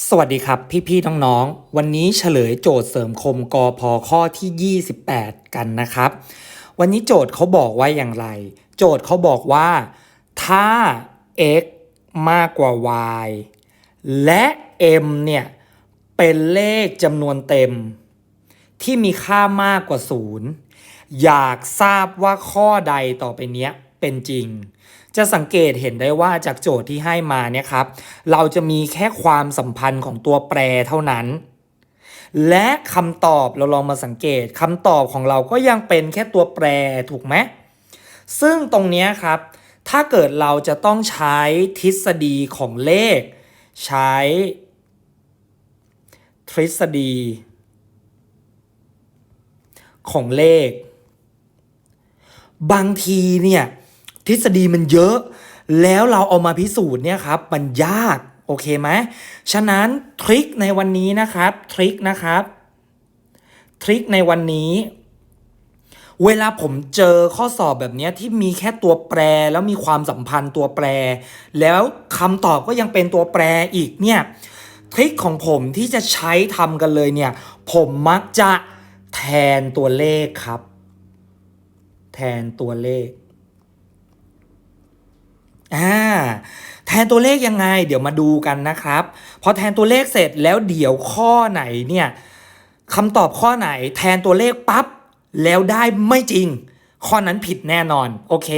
สวัสดีครับ พี่ๆน้องๆวันนี้เฉลยโจทย์เสริมคมกอพอข้อที่ 28 กันนะครับ วันนี้โจทย์เขาบอกว่าอย่างไร โจทย์เขาบอกว่า ถ้า x มากกว่า y และ m เนี่ยเป็นเลขจำนวนเต็ม ที่มีค่ามากกว่า 0 อยากทราบว่าข้อใดต่อไปเนี้ยเป็นจริง จะสังเกตเห็นได้ว่าจากโจทย์ที่ให้มาเนี่ยครับ เราจะมีแค่ความสัมพันธ์ของตัวแปรเท่านั้น และคำตอบเราลองมาสังเกตคำตอบของเราก็ยังเป็นแค่ตัวแปรถูกไหมซึ่งตรงนี้ครับ ถ้าเกิดเราจะต้องใช้ทฤษฎีของเลข ใช้ทฤษฎีของเลข บางทีเนี่ย ทฤษฎีมันเยอะ แล้วเราเอามาพิสูจน์เนี่ยครับมันยากโอเคไหมฉะนั้นทริคในวันนี้นะครับทริคนะครับทริคในวันนี้ เวลาผมเจอข้อสอบแบบเนี้ยที่มีแค่ตัวแปรแล้วมีความสัมพันธ์ตัวแปร แล้วคำตอบก็ยังเป็นตัวแปรอีกเนี่ยทริคของผมที่จะใช้ทำกันเลยเนี่ย ผมมักจะแทนตัวเลขครับ แทนตัวเลข อ่าแทนตัวเลขยังไง เดี๋ยวมาดูกันนะครับพอแทนตัวเลขเสร็จแล้วเดี๋ยวข้อไหนเนี่ยคำตอบข้อไหน แทนตัวเลขปั๊บแล้วได้ไม่จริง ข้อนั้นผิดแน่นอน โอเค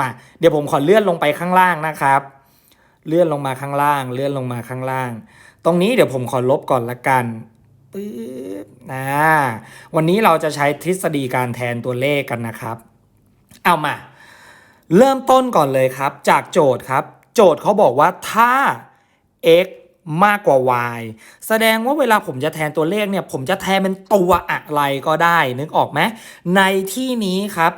มาเดี๋ยวผมขอเลื่อนลงไปข้างล่างนะครับ เลื่อนลงมาข้างล่าง เลื่อนลงมาข้างล่าง ตรงนี้เดี๋ยวผมขอลบก่อนละกันปึ๊บนะวันนี้เราจะใช้ทฤษฎีการแทนตัวเลขกันนะครับ เอามา เริ่มต้นก่อนเลยครับ จากโจทย์ครับ โจทย์เขาบอกว่าถ้า x มากกว่า y แสดงว่าเวลาผมจะแทนตัวเลขเนี่ย ผมจะแทนเป็นตัวอะไรก็ได้ นึกออกไหมในที่นี้ครับ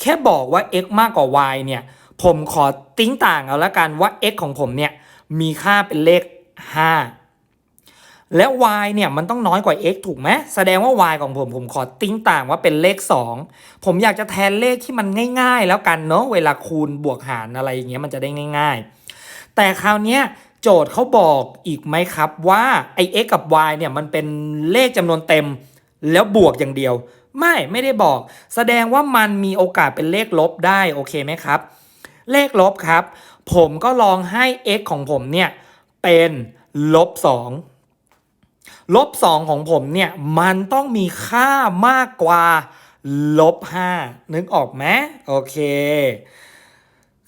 แค่บอกว่า x มากกว่า y เนี่ย ผมขอติ้งต่างเอาละกันว่า x ของผมเนี่ย มีค่าเป็นเลข 5 และ y เนี่ยมันต้องน้อยกว่า x ถูกไหมแสดงว่า y ของผมผมขอติ้งต่างว่าเป็นเลข 2 ผมอยากจะแทนเลขที่มันง่าย ๆ แล้วกันเนาะเวลาคูณบวกหารอะไรอย่างเงี้ยมันจะได้ง่าย ๆ แต่คราวเนี้ยโจทย์เขาบอกอีกไหมครับว่าไอ้ x กับ y เนี่ยมันเป็นเลขจำนวนเต็มแล้วบวกอย่างเดียว ไม่ไม่ได้บอก แสดงว่ามันมีโอกาสเป็นเลขลบได้โอเคไหมครับ เลขลบครับ ผมก็ลองให้ x ของผมเนี่ยเป็นลบ2 ลบ2ของผมเนี่ยมันต้องมีค่ามากกว่าลบ5นึกออกไหมโอเค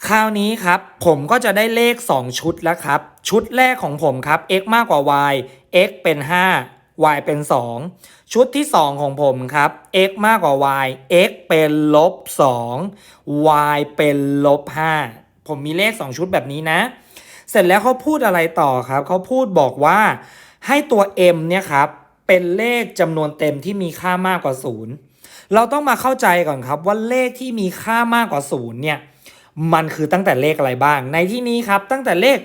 คราวนี้ครับ ผมก็จะได้เลข 2 ชุดแล้วครับ ชุดแรกของผมครับ x มากกว่า y x เป็น 5 y เป็น 2 ชุดที่ 2 ของผมครับ x มากกว่า y x เป็นลบ2 y เป็นลบ5ผมมีเลข 2 ชุดแบบนี้นะ เสร็จแล้วเขาพูดอะไรต่อครับ เขาพูดบอกว่า ให้ตัว m เนี่ยครับเป็นเลขจำนวนเต็มที่มีค่ามากกว่า 0 เราต้องมาเข้าใจก่อนครับว่าเลขที่มีค่ามากกว่า0เนี่ยมันคือตั้งแต่เลขอะไรบ้าง ในที่นี้ครับตั้งแต่เลข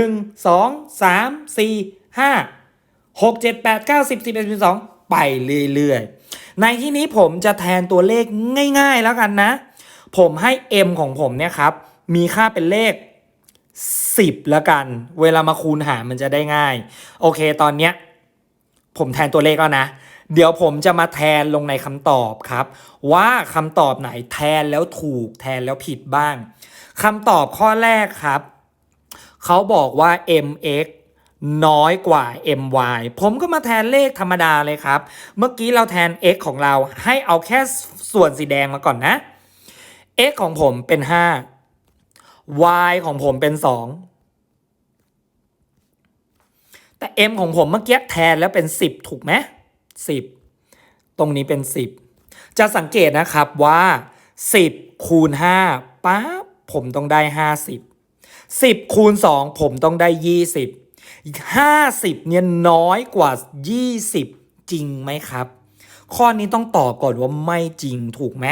1 2 3 4 5 6 7 8 9 10 11 12 ไปเรื่อยๆ ในที่นี้ผมจะแทนตัวเลขง่ายๆแล้วกันนะ ผมให้ m ของผมเนี่ยครับมีค่าเป็นเลข 10แล้วกัน เวลามาคูณหารมันจะได้ง่าย โอเคตอนเนี้ยผมแทนตัวเลขแล้วนะ เดี๋ยวผมจะมาแทนลงในคำตอบครับ ว่าคำตอบไหนแทนแล้วถูกแทนแล้วผิดบ้างคำตอบข้อแรกครับ เขาบอกว่า mx น้อยกว่า my ผมก็มาแทนเลขธรรมดาเลยครับ เมื่อกี้เราแทน x ของเราให้เอาแค่ส่วนสีแดงมาก่อนนะ x ของผมเป็น 5 y ของผมเป็น 2 แต่ m ของผมเมื่อกี้แทนแล้วเป็น 10 ถูกไหม10 ตรงนี้เป็น 10 จะสังเกตนะครับว่า 10 คูณ5ปั๊บผมต้องได้ 50 10 คูณ 2 ผมต้องได้ 20 50 เนี่ยน้อยกว่า 20 จริงไหมครับ ข้อนี้ต้องตอบก่อนว่าไม่จริงถูกไหม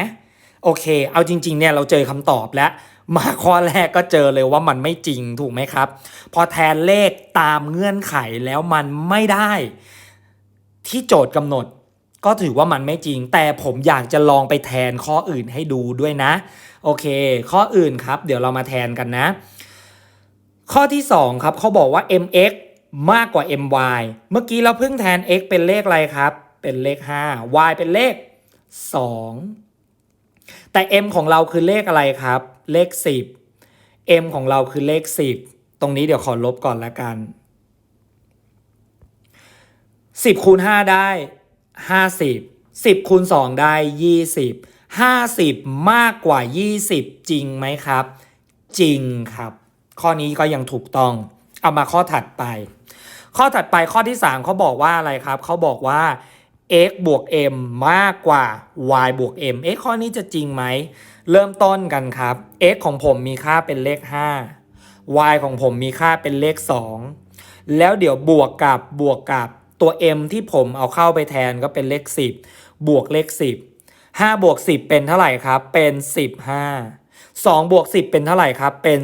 โอเค เอาจริง ๆ เนี่ยเราเจอคำตอบแล้ว มาข้อแรกก็เจอเลยว่ามันไม่จริงถูกไหมครับ พอแทนเลขตามเงื่อนไขแล้วมันไม่ได้ ที่โจทย์กำหนดก็ถือว่ามันไม่จริง แต่ผมอยากจะลองไปแทนข้ออื่นให้ดูด้วยนะ โอเค ข้ออื่นครับ เดี๋ยวเรามาแทนกันนะ ข้อที่ 2 ครับเขาบอกว่า mx มากกว่า my เมื่อกี้เราเพิ่งแทน x เป็นเลขอะไรครับ เป็นเลข 5 y เป็นเลข 2 แต่ m ของเราคือเลขอะไรครับ เลข 10 m ของเราคือเลข 10 ตรงนี้เดี๋ยวขอลบก่อนละกัน 10คูณ5ได้ 50 10คูณ2ได้ 20 50 มากกว่า 20 จริงไหมครับ จริงครับ ข้อนี้ก็ยังถูกต้อง เอามาข้อถัดไป ข้อถัดไปข้อที่ 3เขาบอกว่าอะไรครับ เขาบอกว่า x บวก m มากกว่า y บวก m เอ๊ะข้อนี้จะจริงไหม เริ่มต้นกันครับ x ของผมมีค่าเป็นเลข 5 y ของผมมีค่าเป็นเลข 2 แล้วเดี๋ยวบวกกับบวกกับตัว m ที่ผมเอาเข้าไปแทนก็เป็นเลข 10 บวกเลข 10 5 บวก 10 เป็นเท่าไหร่ครับ เป็น 15 2 บวก 10 เป็นเท่าไหร่ครับ เป็น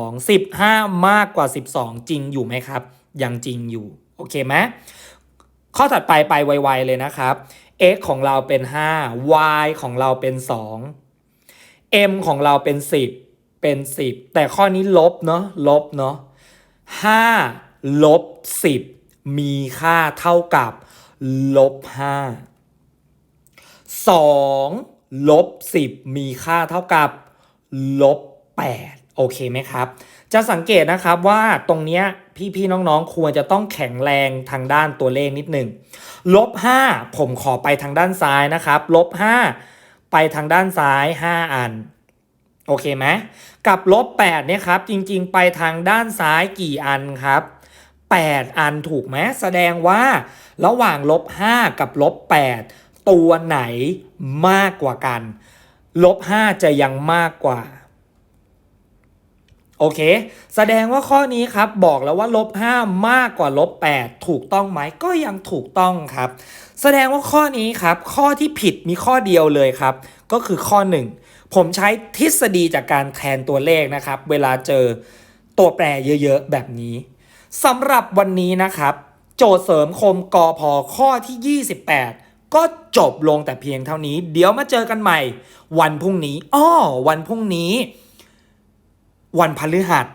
12 15 มากกว่า 12 จริงอยู่ไหมครับ ยังจริงอยู่ โอเคไหม ข้อถัดไปไปไวๆเลยนะครับ x ของเราเป็น 5 y ของเราเป็น 2 m ของเราเป็น 10 เป็น 10 แต่ข้อนี้ลบเนาะลบเนาะ5ลบ 10 มีค่าเท่ากับลบ 5 2ลบ 10 มีค่าเท่ากับลบ 8 โอเคไหมครับ จะสังเกตนะครับว่าตรงเนี้ยพี่ๆน้องๆ ควรจะต้องแข็งแรงทางด้านตัวเลขนิดหนึ่งลบ5ผมขอไปทางด้านซ้ายนะครับลบ5ไปทางด้านซ้าย 5 อัน โอเคไหมกับลบ8เนี่ยครับ จริงๆ ไปทางด้านซ้ายกี่อันครับ 8 อันถูกไหมแสดงว่า ระหว่างลบ5กับลบ8ตัวไหนมากกว่ากันลบ5จะยังมากกว่า โอเค แสดงว่าข้อนี้ครับบอกแล้วว่าลบ5มากกว่าลบ8ถูกต้องไหมก็ยังถูกต้องครับ แสดงว่าข้อนี้ครับ ข้อที่ผิดมีข้อเดียวเลยครับ ก็คือข้อ 1 ผมใช้ทฤษฎีจากการแทนตัวเลขนะครับ เวลาเจอตัวแปรเยอะๆ แบบนี้สำหรับวันนี้นะครับ โจทย์เสริมคมกอพอข้อที่ 28ก็จบลงแต่เพียงเท่านี้ เดี๋ยวมาเจอกันใหม่ วันพรุ่งนี้อ้อวันพรุ่งนี้ วันพฤหัส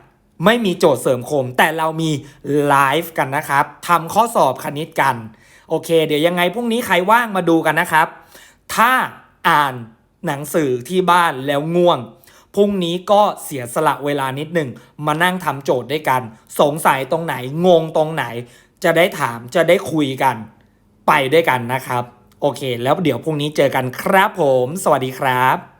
ไม่มีโจทย์เสริมคม แต่เรามีไลฟ์กันนะครับทำข้อสอบคณิตกัน โอเค เดี๋ยวยังไงพรุ่งนี้ใครว่างมาดูกันนะครับ ถ้าอ่านหนังสือที่บ้านแล้วง่วงพรุ่งนี้ก็เสียสละเวลานิดหนึ่งมานั่งทำโจทย์ด้วยกัน สงสัยตรงไหนงงตรงไหน จะได้ถามจะได้คุยกัน ไปด้วยกันนะครับ โอเค แล้วเดี๋ยวพรุ่งนี้เจอกันครับผม สวัสดีครับ